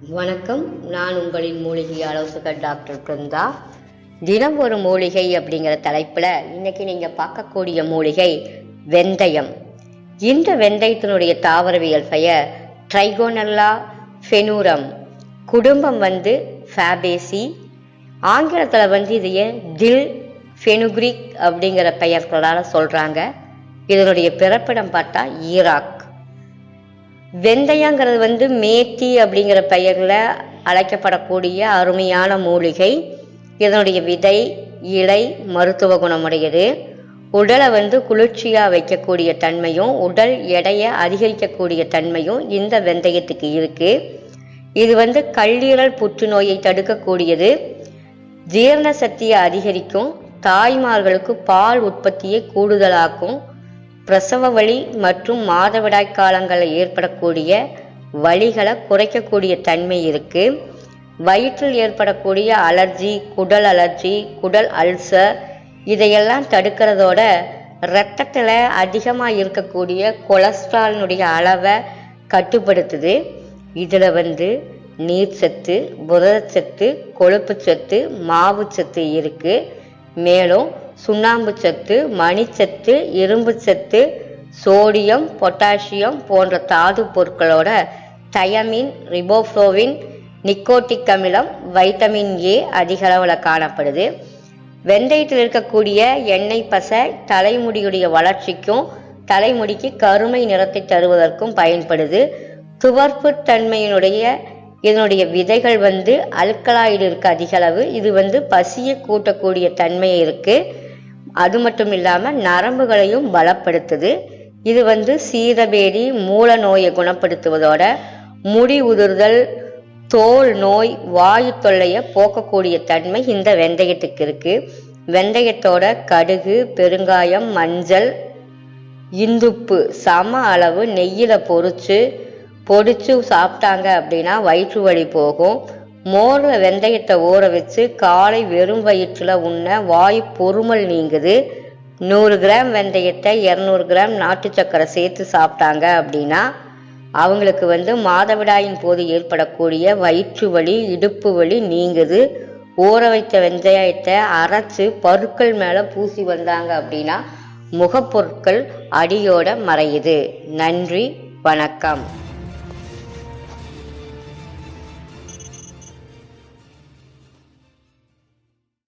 வணக்கம். நான் உங்களின் மூலிகை ஆலோசகர் டாக்டர் பிருந்தா. தினம் ஒரு மூலிகை அப்படிங்கிற தலைப்பில் இன்னைக்கு நீங்கள் பார்க்கக்கூடிய மூலிகை வெந்தயம். இந்த வெந்தயத்தினுடைய தாவரவியல் பெயர் ட்ரைகோனல்லா ஃபெனூரம். குடும்பம் வந்து ஃபேபேசி. ஆங்கிலத்தில் வந்து இதைய தில் ஃபெனுக்ரிக் அப்படிங்கிற பெயர்களால் சொல்கிறாங்க இதனுடைய பிறப்பிடம் பார்த்தா ஈராக். வெந்தயங்கிறது வந்து மேத்தி அப்படிங்கிற பெயரில் அழைக்கப்படக்கூடிய அருமையான மூலிகை. இதனுடைய விதை இலை மருத்துவ குணமுடையது. உடலை வந்து குளிர்ச்சியாக வைக்கக்கூடிய தன்மையும் உடல் எடையை அதிகரிக்கக்கூடிய தன்மையும் இந்த வெந்தயத்துக்கு இருக்கு. இது வந்து கல்லீரல் புற்றுநோயை தடுக்கக்கூடியது. ஜீரண சக்தியை அதிகரிக்கும் தாய்மார்களுக்கு பால் உற்பத்தியை கூடுதலாக்கும் பிரசவ வலி மற்றும் மாதவிடாய் காலங்களில் ஏற்படக்கூடிய வலிகளை குறைக்கக்கூடிய தன்மை இருக்கு. வயிற்றில் ஏற்படக்கூடிய அலர்ஜி குடல் அலர்ஜி குடல் அல்சர் இதையெல்லாம் தடுக்கிறதோட இரத்தத்தில் அதிகமாக இருக்கக்கூடிய கொலஸ்ட்ராலினுடைய அளவை கட்டுப்படுத்துது. இதில் வந்து நீர்ச்சத்து புரதச்சத்து கொழுப்பு சத்து மாவுச்சத்து இருக்குது மேலும் சுண்ணாம்பு சத்து மணிச்சத்து இரும்பு சத்து சோடியம் பொட்டாசியம் போன்ற தாது பொருட்களோட தயமின் ரிபோஃப்ளோவின் நிக்கோட்டிக் அமிலம் வைட்டமின் ஏ அதிக அளவில் காணப்படுது. வெந்தயத்தில் இருக்கக்கூடிய எண்ணெய் பசை தலைமுடியுடைய வளர்ச்சிக்கும் தலைமுடிக்கு கருமை நிறத்தை தருவதற்கும் பயன்படுது. துவர்ப்பு தன்மையினுடைய இதனுடைய விதைகள் வந்து அல்கலாய்டு இருக்கு அதிகளவு இது வந்து பசியை கூட்டக்கூடிய தன்மை இருக்குது அது மட்டும் இல்லாமல் நரம்புகளையும் பலப்படுத்துது. இது வந்து சீதபேதி மூல நோயை குணப்படுத்துவதோட முடி உதிர்தல் தோல் நோய் வாயு தொல்லையை போக்கக்கூடிய தன்மை இந்த வெந்தயத்துக்கு இருக்கு. வெந்தயத்தோட கடுகு பெருங்காயம் மஞ்சள் இந்துப்பு சம அளவு நெய்யில் பொறிச்சு பொடிச்சு சாப்பிட்டாங்க அப்படின்னா வயிற்று வலி போகும். மோரில் வெந்தயத்தை ஊற வச்சு காலை வெறும் வயிற்றில் உண்ண வாய் பொறுமல் நீங்குது. நூறு கிராம் வெந்தயத்தை இரநூறு கிராம் நாட்டு சக்கரை சேர்த்து சாப்பிட்டாங்க அப்படின்னா அவங்களுக்கு வந்து மாதவிடாயின் போது ஏற்படக்கூடிய வயிற்று வலி இடுப்பு வலி நீங்குது. ஊற வைத்த வெந்தயத்தை அரைச்சு பருக்கள் மேலே பூசி வந்தாங்க அப்படின்னா முகப்பொருட்கள் அடியோட மறையுது. நன்றி வணக்கம்.